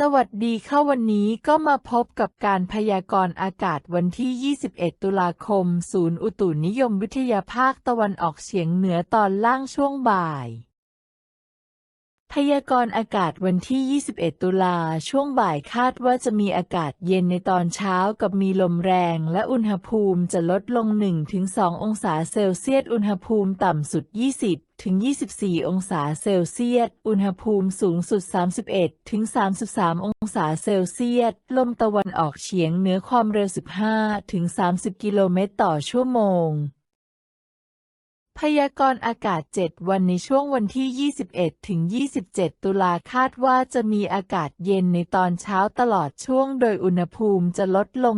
สวัสดีค่ะวันนี้ก็มาพบกับการพยากรณ์อากาศวันที่ 21 ตุลาคม ศูนย์อุตุนิยมวิทยาภาคตะวันออกเฉียงเหนือตอนล่างช่วงบ่าย พยากรณ์อากาศวันที่ 21 ตุลาช่วงบ่ายคาดว่าจะมีอากาศเย็นในตอนเช้ากับมีลมแรงและอุณหภูมิจะลดลง 1-2 องศาเซลเซียส อุณหภูมิต่ำสุด 20ถึง 24 องศาเซลเซียส อุณหภูมิสูงสุด 31 ถึง 33 องศาเซลเซียส ลมตะวันออกเฉียงเหนือความเร็ว 15 ถึง 30 กิโลเมตรต่อชั่วโมง พยากรณ์อากาศ 7 วันในช่วงวันที่ 21 ถึง 27 ตุลาคาดว่าจะมีอากาศเย็นในตอนเช้าตลอดช่วง โดยอุณหภูมิจะลดลง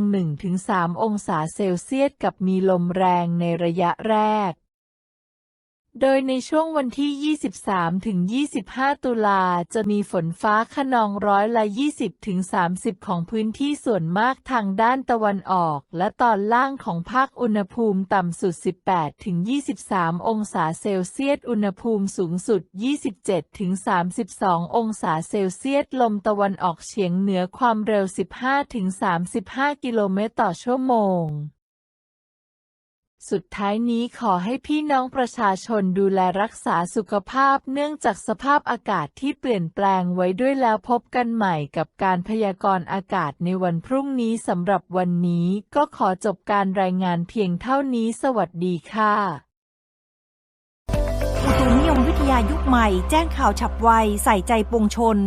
1-3 องศาเซลเซียส กับมีลมแรงในระยะแรก โดยในช่วงวันที่ 23 ถึง 25 ตุลา จะมีฝนฟ้าขนองร้อยละ 20 ถึง 30 ของพื้นที่ส่วนมากทางด้านตะวันออก และตอนล่างของภาคอุณหภูมิต่ำสุด 18 ถึง 23 องศาเซลเซียส อุณหภูมิสูงสุด 27 ถึง 32 องศาเซลเซียส ลมตะวันออกเฉียงเหนือความเร็ว 15 ถึง 35 กิโลเมตรต่อชั่วโมง สุดท้ายนี้ขอให้พี่น้องประชาชนดูแลรักษาสุขภาพเนื่องจากสภาพอากาศที่เปลี่ยนแปลงไว้ด้วยแล้วพบกันใหม่กับการพยากรณ์อากาศในวันพรุ่งนี้สำหรับวันนี้ก็ขอจบการรายงานเพียงเท่านี้สวัสดีค่ะอุตุนิยมวิทยายุคใหม่แจ้งข่าวฉับไวใส่ใจปวงชน